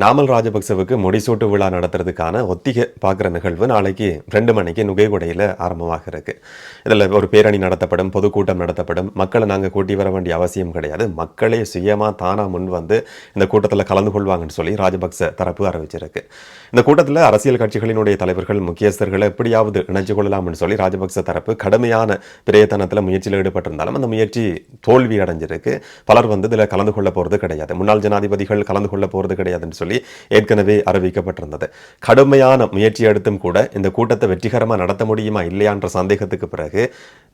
நாமல் ராஜபக்சவுக்கு முடிசூட்டு விழா நடத்துறதுக்கான ஒத்திகை பார்க்குற நிகழ்வு நாளைக்கு ரெண்டு மணிக்கு நுகைகுடையில் ஆரம்பமாக இருக்கு. இதில் ஒரு பேரணி நடத்தப்படும் பொதுக்கூட்டம் நடத்தப்படும். மக்களை நாங்கள் கூட்டி வர வேண்டிய அவசியம் கிடையாது. மக்களே சுயமாக தானாக முன் வந்து இந்த கூட்டத்தில் கலந்து கொள்வாங்கன்னு சொல்லி ராஜபக்ச தரப்பு அறிவிச்சிருக்கு. இந்த கூட்டத்தில் அரசியல் கட்சிகளினுடைய தலைவர்கள் முக்கியஸ்தர்களை எப்படியாவது இணைச்சு கொள்ளலாம்னு சொல்லி ராஜபக்ச தரப்பு கடுமையான பிரயத்தனத்தில் முயற்சியில் ஈடுபட்டிருந்தாலும் அந்த முயற்சி தோல்வி அடைஞ்சிருக்கு பலர் வந்து இதில் கலந்து கொள்ள போகிறது கிடையாது. முன்னாள் ஜனாதிபதிகள் கலந்து கொள்ள போகிறது கிடையாதுன்னு சொல்லி ஏற்கனவே அறிவிக்கப்பட்டிருந்தது. கடுமையான முயற்சி எடுத்தும் கூட இந்த கூட்டத்தை வெற்றிகரமாக நடத்த முடியுமா இல்லையான்ற சந்தேகத்துக்கு பிறகு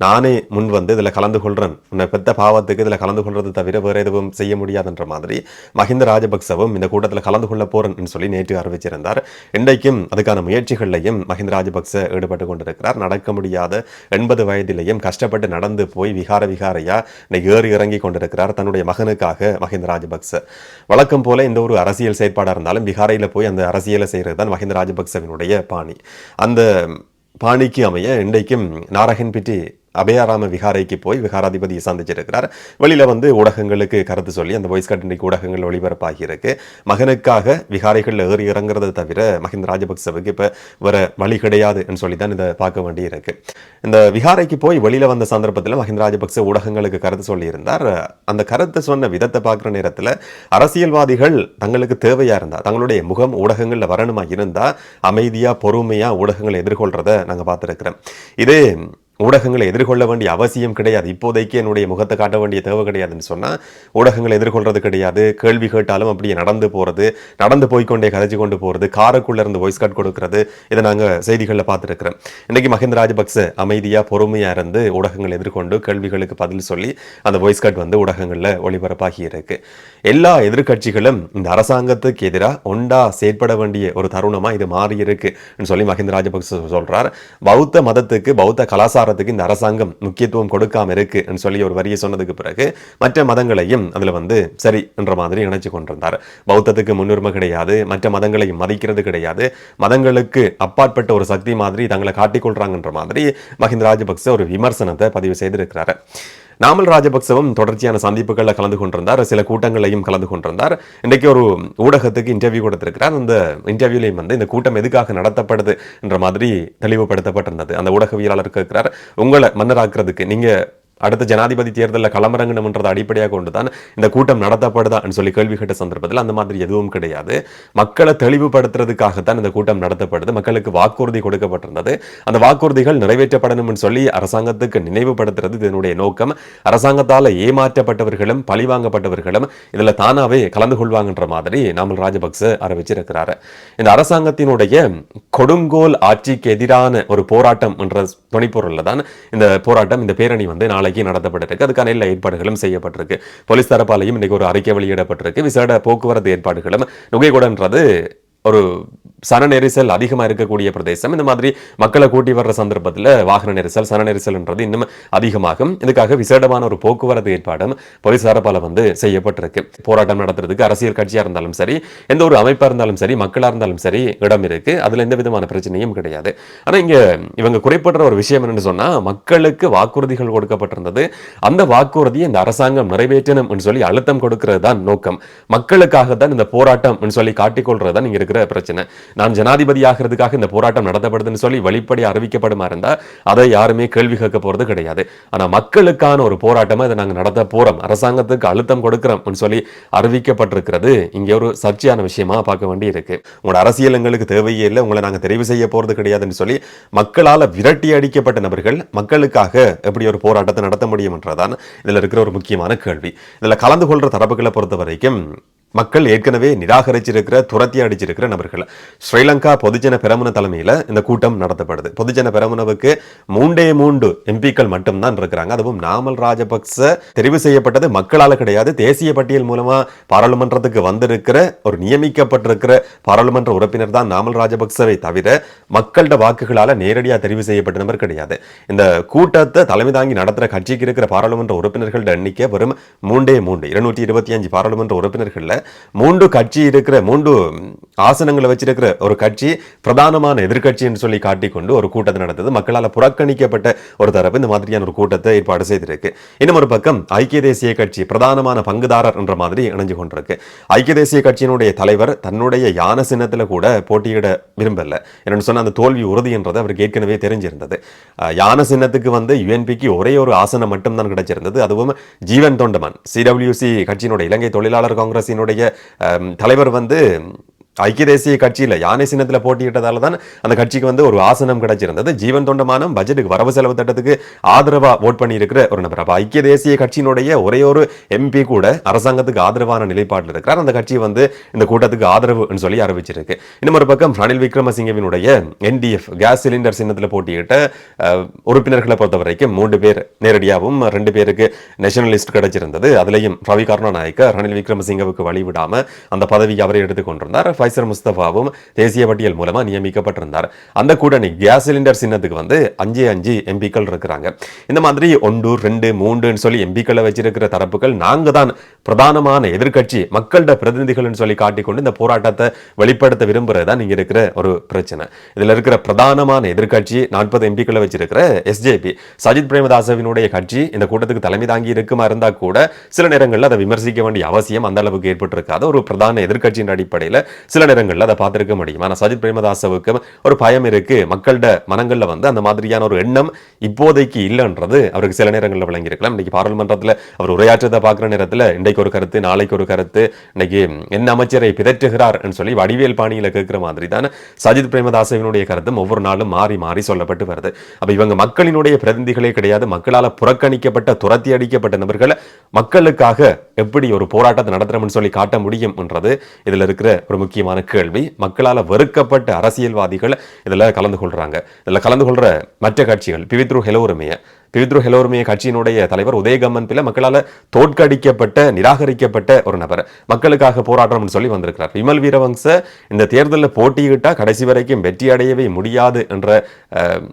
நானே முன் வந்து இதில் கலந்து கொள்கிறேன் உன்னை பெத்த பாவத்துக்கு இதில் கலந்து கொள்வது தவிர வேறு எதுவும் செய்ய முடியாதுன்ற மாதிரி மஹிந்த ராஜபக்சவும் இந்த கூட்டத்தில் கலந்து கொள்ள போறேன்னு சொல்லி நேற்று அறிவிச்சிருந்தார். இன்றைக்கும் அதுக்கான முயற்சிகளையும் மஹிந்த ராஜபக்ச ஈடுபட்டு கொண்டிருக்கிறார். நடக்க முடியாத எண்பது வயதிலேயும் கஷ்டப்பட்டு நடந்து போய் விகார விகாரையா இன்னைக்கு ஏறி இறங்கி கொண்டிருக்கிறார் தன்னுடைய மகனுக்காக மஹிந்த ராஜபக்ச. வழக்கம் போல இந்த ஒரு அரசியல் செயற்பாடாக இருந்தாலும் பீகாரையில் போய் அந்த அரசியலை செய்கிறது தான் மஹிந்த ராஜபக்சவினுடைய பாணி. அந்த பாணிக்கு அமைய இன்றைக்கும் நாரகன்பிட்டி அபயாராம விகாரைக்கு போய் விகாராதிபதியை சந்திச்சிருக்கிறார். வெளியில் வந்து ஊடகங்களுக்கு கருத்து சொல்லி அந்த வாய்ஸ் கட் இன்றைக்கு ஊடகங்கள் ஒளிபரப்பாகி இருக்கு. மகனுக்காக விகாரைகளில் ஏறி இறங்குறதை தவிர மஹிந்த ராஜபக்சவுக்கு இப்போ வர வழி கிடையாதுன்னு சொல்லி தான் இதை பார்க்க வேண்டியிருக்கு. இந்த விகாரைக்கு போய் வெளியில் வந்த சந்தர்ப்பத்தில் மஹிந்த ராஜபக்ச ஊடகங்களுக்கு கருத்து சொல்லியிருந்தார். அந்த கருத்தை சொன்ன விதத்தை பார்க்குற நேரத்தில் அரசியல்வாதிகள் தங்களுக்கு தேவையாக இருந்தால் தங்களுடைய முகம் ஊடகங்களில் வரணுமா இருந்தால் அமைதியாக பொறுமையாக ஊடகங்களை எதிர்கொள்கிறத நாங்கள் பார்த்துருக்குறோம். இதே ஊடகங்களை எதிர்கொள்ள வேண்டிய அவசியம் கிடையாது. இப்போதைக்கு என்னுடைய முகத்தை காட்ட வேண்டிய தேவை கிடையாதுன்னு சொன்னால் ஊடகங்களை எதிர்கொள்றது கிடையாது. கேள்வி கேட்டாலும் அப்படியே நடந்து போகிறது நடந்து போய்கொண்டே கதைச்சு கொண்டு போகிறது காருக்குள்ளே இருந்து வாய்ஸ் கார்டு கொடுக்கறது இதை நாங்கள் செய்திகளில் பார்த்துருக்குறோம். இன்றைக்கி மஹிந்த ராஜபக்ச அமைதியாக பொறுமையாக இருந்து ஊடகங்களை எதிர்கொண்டு கேள்விகளுக்கு பதில் சொல்லி அந்த வாய்ஸ் கார்டு வந்து ஊடகங்களில் ஒளிபரப்பாகி இருக்கு. எல்லா எதிர்க்கட்சிகளும் இந்த அரசாங்கத்துக்கு எதிராக ஒண்டா செயற்பட வேண்டிய ஒரு தருணமாக இது மாறி இருக்குன்னு சொல்லி மஹிந்த ராஜபக்ச சொல்றார். பௌத்த மதத்துக்கு பௌத்த கலாச்சாரத்துக்கு இந்த அரசாங்கம் முக்கியத்துவம் கொடுக்காம இருக்குன்னு சொல்லி ஒரு வரியை சொன்னதுக்கு பிறகு மற்ற மதங்களையும் அதுல வந்து சரி என்ற மாதிரி நினைச்சு கொண்டிருந்தார். பௌத்தத்துக்கு முன்னுரிமை கிடையாது மற்ற மதங்களையும் மதிக்கிறது கிடையாது. மதங்களுக்கு அப்பாற்பட்ட ஒரு சக்தி மாதிரி தங்களை காட்டிக்கொள்றாங்கன்ற மாதிரி மஹிந்த ராஜபக்ச ஒரு விமர்சனத்தை பதிவு செய்திருக்கிறாரு. நாமல் ராஜபக்சவும் தொடர்ச்சியான சந்திப்புகளில் கலந்து கொண்டிருந்தார். சில கூட்டங்களையும் கலந்து கொண்டிருந்தார். இன்றைக்கு ஒரு ஊடகத்துக்கு இன்டர்வியூ கொடுத்திருக்கிறார். அந்த இன்டர்வியூலையும் வந்து இந்த கூட்டம் எதுக்காக நடத்தப்படுது என்ற மாதிரி தெளிவுபடுத்தப்பட்டிருந்தது. அந்த ஊடகவியலாளர் கேட்கிறார் உங்களை மன்னராக்குறதுக்கு நீங்க அடுத்த ஜனாதிபதி தேர்தலில் களமிறங்கணும்ன்றதை அடிப்படையாக கொண்டு தான் இந்த கூட்டம் நடத்தப்படுதான்னு சொல்லி கேள்வி கேட்ட சந்தர்ப்பத்தில் அந்த மாதிரி எதுவும் கிடையாது. மக்களை தெளிவுபடுத்துறதுக்காகத்தான் இந்த கூட்டம் நடத்தப்படுது. மக்களுக்கு வாக்குறுதி கொடுக்கப்பட்டிருந்தது. அந்த வாக்குறுதிகள் நிறைவேற்றப்படணும்னு சொல்லி அரசாங்கத்துக்கு நினைவுபடுத்துறது இதனுடைய நோக்கம். அரசாங்கத்தால் ஏமாற்றப்பட்டவர்களும் பழிவாங்கப்பட்டவர்களும் இதில் தானாவே கலந்து கொள்வாங்கன்ற மாதிரி நாமல் ராஜபக்ச அறிவிச்சிருக்கிறாரு. இந்த அரசாங்கத்தினுடைய கொடுங்கோல் ஆட்சிக்கு எதிரான ஒரு போராட்டம் என்ற துணைப்பொருளில் தான் இந்த போராட்டம் இந்த பேரணி வந்து நாளை நாளைக்கு நடத்தப்பட்டிருக்கு. அதுக்கான எல்லா ஏற்பாடுகளும் செய்யப்பட்டிருக்கு. போலீஸ் தரப்பாலையும் இன்னைக்கு ஒரு அறிக்கை வெளியிடப்பட்டிருக்கு. விசேட போக்குவரத்து ஏற்பாடுகளும். நுகைகூடன்றது ஒரு சன நெரிசல் அதிகமாக இருக்கக்கூடிய பிரதேசம். இந்த மாதிரி மக்களை கூட்டி வர்ற சந்தர்ப்பத்தில் வாகன நெரிசல் சன நெரிசல்ன்றது இன்னும் அதிகமாகும். இதுக்காக விசேடமான ஒரு போக்குவரத்து ஏற்பாடும் போலீஸ் தரப்பால் வந்து செய்யப்பட்டிருக்கு. போராட்டம் நடத்துறதுக்கு அரசியல் கட்சியாக இருந்தாலும் சரி எந்த ஒரு அமைப்பாக இருந்தாலும் சரி மக்களாக இருந்தாலும் சரி இடம் இருக்கு. அதில் எந்த விதமான பிரச்சனையும் கிடையாது. ஆனால் இங்கே இவங்க குறைப்படுற ஒரு விஷயம் என்னன்னு சொன்னால் மக்களுக்கு வாக்குறுதிகள் கொடுக்கப்பட்டிருந்தது. அந்த வாக்குறுதியை இந்த அரசாங்கம் நிறைவேற்றணும் சொல்லி அழுத்தம் கொடுக்கிறது தான் நோக்கம். மக்களுக்காக தான் இந்த போராட்டம் சொல்லி காட்டிக்கொள்றது தான் இங்க இருக்கிற பிரச்சனை. நான் ஜனாதிபதி ஆகிறதுக்காக இந்த போராட்டம் நடத்தப்படுதுன்னு சொல்லி வெளிப்படை அறிவிக்கப்படுமா இருந்தா அதை யாருமே கேள்வி கேட்க போறது கிடையாது. ஆனா மக்களுக்கான ஒரு போராட்டமா இதை நாங்கள் நடத்த போறோம். அரசாங்கத்துக்கு அழுத்தம் கொடுக்கிறோம் சொல்லி அறிவிக்கப்பட்டிருக்கிறது. இங்கே ஒரு சர்ச்சையான விஷயமா பார்க்க வேண்டி இருக்கு. உங்களோட அரசியல் எங்களுக்கு தேவையே இல்லை. உங்களை நாங்க தெரிவு செய்ய போறது கிடையாதுன்னு சொல்லி மக்களால் விரட்டி அடிக்கப்பட்ட நபர்கள் மக்களுக்காக எப்படி ஒரு போராட்டத்தை நடத்த முடியும் என்றதான் இதில் இருக்கிற ஒரு முக்கியமான கேள்வி. இதில் கலந்து கொள்ற தரப்புகளை பொறுத்த வரைக்கும் மக்கள் ஏற்கனவே நிராகரிச்சிருக்கிற துரத்தி அடிச்சிருக்கிற நபர்கள். ஸ்ரீலங்கா பொதுஜன பெரமுன தலைமையில் இந்த கூட்டம் நடத்தப்படுது. பொதுஜன பெரமுனவுக்கு மூண்டே மூன்று எம்பிக்கள் மட்டும்தான் இருக்கிறாங்க. அதுவும் நாமல் ராஜபக்ச தெரிவு செய்யப்பட்டது மக்களால் கிடையாது. தேசிய பட்டியல் மூலமா பாராளுமன்றத்துக்கு வந்திருக்கிற ஒரு நியமிக்கப்பட்டிருக்கிற பாராளுமன்ற உறுப்பினர் தான் நாமல் ராஜபக்சவை தவிர மக்கள்கிட்ட வாக்குகளால் நேரடியாக தெரிவு செய்யப்பட்ட நபர் கிடையாது. இந்த கூட்டத்தை தலைமை தாங்கி நடத்துகிற கட்சிக்கு இருக்கிற பாராளுமன்ற உறுப்பினர்களோட எண்ணிக்கை வெறும் மூண்டே மூன்று இருநூற்றி இருபத்தி அஞ்சு பாராளுமன்ற உறுப்பினர்களில் மூன்று கட்சி இருக்கிற மூன்று ஆசனங்களை வச்சிருக்கிற ஒரு கட்சி பிரதானமான எதிர்கட்சி என்று சொல்லி காட்டிக்கொண்டு ஒரு கூட்டத்தை நடந்தது மக்களால் புறக்கணிக்கப்பட்ட ஒரு தரப்பு இந்த மாதிரியான ஒரு கூட்டத்தை ஏற்பாடு செய்திருக்கு. இன்னும் ஒரு பக்கம் ஐக்கிய தேசிய கட்சி பிரதானமான பங்குதாரர் என்ற மாதிரி இணைஞ்சு கொண்டிருக்கு. ஐக்கிய தேசிய கட்சியினுடைய தலைவர் தன்னுடைய யான சின்னத்துல கூட போட்டியிட விரும்பல. என்னன்னு சொன்னால் அந்த தோல்வி உறுதி என்றது அவருக்கு ஏற்கனவே தெரிஞ்சிருந்தது. யான சின்னத்துக்கு வந்து யுஎன்பிக்கு ஒரே ஒரு ஆசனம் மட்டும்தான் கிடைச்சிருந்தது. அதுவும் ஜீவன் தொண்டமன் சிடபிள்யூசி கட்சியினுடைய இலங்கை தொழிலாளர் காங்கிரசினுடைய அஹ், தலைவர் வந்து ஐக்கிய தேசிய கட்சியில் யானை சின்னத்தில் போட்டியிட்டதால தான் அந்த கட்சிக்கு வந்து ஒரு ஆசனம் கிடைச்சிருந்தது. ஜீவன் தொண்டமானம் பட்ஜெட்டுக்கு வரவு செலவு திட்டத்துக்கு ஆதரவாக ஓட் பண்ணியிருக்கிற ஒரு நபர். அப்போ ஐக்கிய தேசிய கட்சியினுடைய ஒரே ஒரு எம்பி கூட அரசாங்கத்துக்கு ஆதரவான நிலைப்பாட்டில் இருக்கிறார். அந்த கட்சி வந்து இந்த கூட்டத்துக்கு ஆதரவுன்னு சொல்லி அறிவிச்சிருக்கு. இன்னும் ஒரு பக்கம் ரணில் விக்ரமசிங்கவினுடைய என்டிஎஃப் கேஸ் சிலிண்டர் சின்னத்தில் போட்டியிட்ட உறுப்பினர்களை பொறுத்த வரைக்கும் மூன்று பேர் நேரடியாகவும் ரெண்டு பேருக்கு நேஷனலிஸ்ட் கிடைச்சிருந்தது. அதுலயும் ரவி கருணாநாயக்க ரணில் விக்ரமசிங்கவுக்கு வழிவிடாமல் அந்த பதவிக்கு அவரை எடுத்துக்கொண்டிருந்தார். ஃபைசர் முஸ்தபாவும் தேசிய பட்டியல் மூலமா நியமிக்கப்பட்டிருந்தார். அந்த கூட்டணி கேஸ் சிலிண்டர் சின்னத்துக்கு வந்து அஞ்சு அஞ்சு எம்பிக்கள் இருக்கிறாங்க. இந்த மாதிரி ஒன்று ரெண்டு மூன்றுன்னு சொல்லி எம்பிக்களை வச்சிருக்கிற தரப்புகள் நாங்க தான் பிரதானமான எதிர்க்கட்சி மக்களோட பிரதிநிதிகள்னு சொல்லி காட்டிக்கொண்டு இந்த போராட்டத்தை வெளிப்படுத்த விரும்புறது தான் இங்க இருக்கிற ஒரு பிரச்சனை. இதுல இருக்கிற பிரதானமான எதிர்க்கட்சி நாற்பது எம்பிக்களை வச்சிருக்கிற எஸ்ஜேபி சஜித் பிரேமதாசவினுடைய கட்சி இந்த கூட்டத்துக்கு தலைமை தாங்கி இருக்குமா இருந்தா கூட சில நேரங்களில் அதை விமர்சிக்க வேண்டிய அவசியம் அந்த அளவுக்கு ஏற்பட்டிருக்காது. ஒரு பிரதான எதிர்க்கட்சியின் அடிப்படையில் சில நேரங்களில் அதை பார்த்துருக்க முடியும். ஆனால் சஜித் பிரேமதாசவுக்கு ஒரு பயம் இருக்குது மக்களோட மனங்களில் வந்து அந்த மாதிரியான ஒரு எண்ணம் இப்போதைக்கு இல்லைன்றது அவருக்கு சில நேரங்களில் விளங்கியிருக்கலாம். இன்றைக்கி பாராளுமன்றத்தில் அவர் உரையாற்றத்தை பார்க்குற நேரத்தில் இன்றைக்கு ஒரு கருத்து நாளைக்கு ஒரு கருத்து இன்னைக்கு என்ன அமைச்சரை பிதற்றுகிறார் சொல்லி வடிவேல் பாணியில் கேட்குற மாதிரி தான் சஜித் பிரேமதாசவினுடைய கருத்தும் ஒவ்வொரு நாளும் மாறி மாறி சொல்லப்பட்டு வருது. அப்போ இவங்க மக்களினுடைய பிரதிநிதிகளே கிடையாது. மக்களால் புறக்கணிக்கப்பட்ட துரத்தி அடிக்கப்பட்ட நபர்களை மக்களுக்காக எப்படி ஒரு போராட்டத்தை நடத்துகிறோம்னு சொல்லி காட்ட முடியும் என்றது இதுல இருக்கிற ஒரு முக்கியமான கேள்வி. மக்களால் வெறுக்கப்பட்ட அரசியல்வாதிகள் இதுல கலந்து கொள்றாங்க. இதுல கலந்து கொள்கிற மற்ற கட்சிகள் பிவித்ரு ஹெலோருமைய பிவித்ரு ஹெலோர்மிய கட்சியினுடைய தலைவர் உதயகம்மன் பிள்ளை மக்களால் தோற்கடிக்கப்பட்ட நிராகரிக்கப்பட்ட ஒரு நபர். மக்களுக்காக போராட்டம்னு சொல்லி வந்திருக்கிறார். விமல் வீரவங்ச இந்த தேர்தலில் போட்டியிட்டால் கடைசி வரைக்கும் வெற்றி அடையவே முடியாது என்ற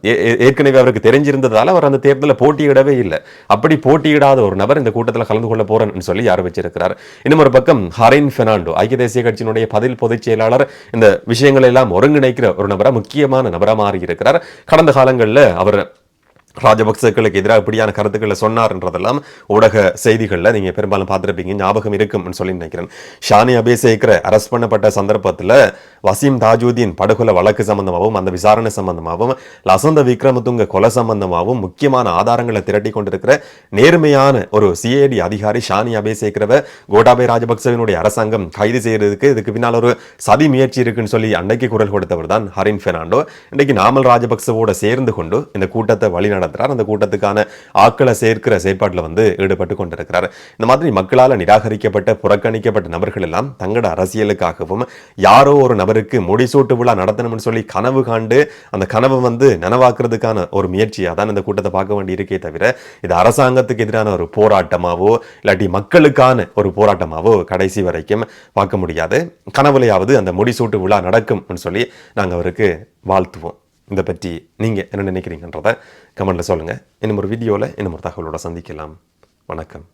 ஏ- ஏற்கனவே அவருக்கு தெரிஞ்சிருந்ததால் அவர் அந்த தேர்தலில் போட்டியிடவே இல்லை. அப்படி போட்டியிடாத ஒரு நபர் இந்த கூட்டத்தில் கலந்து கொள்ள போறேன்னு சொல்லி அறிவிச்சிருக்கிறார் இன்னும் ஒரு பக்கம் ஹரின் பெர்னாண்டோ ஐக்கிய தேசிய கட்சியினுடைய பதில் பொதுச் செயலாளர் இந்த விஷயங்களை எல்லாம் ஒருங்கிணைக்கிற ஒரு நபராக முக்கியமான நபராக மாறி இருக்கிறார் கடந்த காலங்களில் அவர் ராஜபக்சேக்களுக்கு எதிராக இப்படியான கருத்துக்களை சொன்னார்ன்றதெல்லாம் ஊடக செய்திகளில் நீங்க பெரும்பாலும் பார்த்துருப்பீங்க. ஞாபகம் இருக்கும்னு சொல்லி நினைக்கிறேன். ஷானி அபேசேக்கர் அரெஸ்ட் பண்ணப்பட்ட சந்தர்ப்பத்தில் வசீம் தாஜூதீன் படுகொலை வழக்கு சம்பந்தமாகவும் அந்த விசாரணை சம்பந்தமாகவும் லசந்த விக்ரமதுங்க கொலை சம்பந்தமாகவும் முக்கியமான ஆதாரங்களை திரட்டி கொண்டிருக்கிற நேர்மையான ஒரு சிஐடி அதிகாரி ஷானி அபேசேக்கரவை கோடாபே ராஜபக்சவினுடைய அரசாங்கம் கைது செய்யறதுக்கு இதுக்கு பின்னால் ஒரு சதி முயற்சி இருக்குன்னு சொல்லி அன்னைக்கு குரல் கொடுத்தவர் தான் ஹரின் பெர்னாண்டோ. இன்னைக்கு நாமல் ராஜபக்சவோட சேர்ந்து கொண்டு இந்த கூட்டத்தை வழி நடத்துறார். அந்த கூட்டத்துக்கான ஆக்களை சேர்க்கிற செயற்பாட்டில் வந்து ஈடுபட்டு கொண்டிருக்கிறார். இந்த மாதிரி மக்களால் நிராகரிக்கப்பட்ட புறக்கணிக்கப்பட்ட நபர்கள் எல்லாம் தங்களோட அரசியலுக்காகவும் யாரோ ஒரு நபருக்கு முடிசூட்டு விழா நடத்தணும்னு சொல்லி கனவு காண்டு அந்த கனவை வந்து நனவாக்குறதுக்கான ஒரு முயற்சியாக தான் இந்த கூட்டத்தை பார்க்க வேண்டி இருக்கே தவிர இது அரசாங்கத்துக்கு எதிரான ஒரு போராட்டமாவோ இல்லாட்டி மக்களுக்கான ஒரு போராட்டமாவோ கடைசி வரைக்கும் பார்க்க முடியாது. கனவுலையாவது அந்த முடிசூட்டு விழா நடக்கும்னு சொல்லி நாங்கள் அவருக்கு வாழ்த்துவோம். இதை பற்றி நீங்கள் என்ன நினைக்கிறீங்கன்றத கமெண்ட்டில் சொல்லுங்கள் இன்னும் ஒரு வீடியோவில் இன்னும் ஒரு தகவலோட சந்திக்கலாம். வணக்கம்.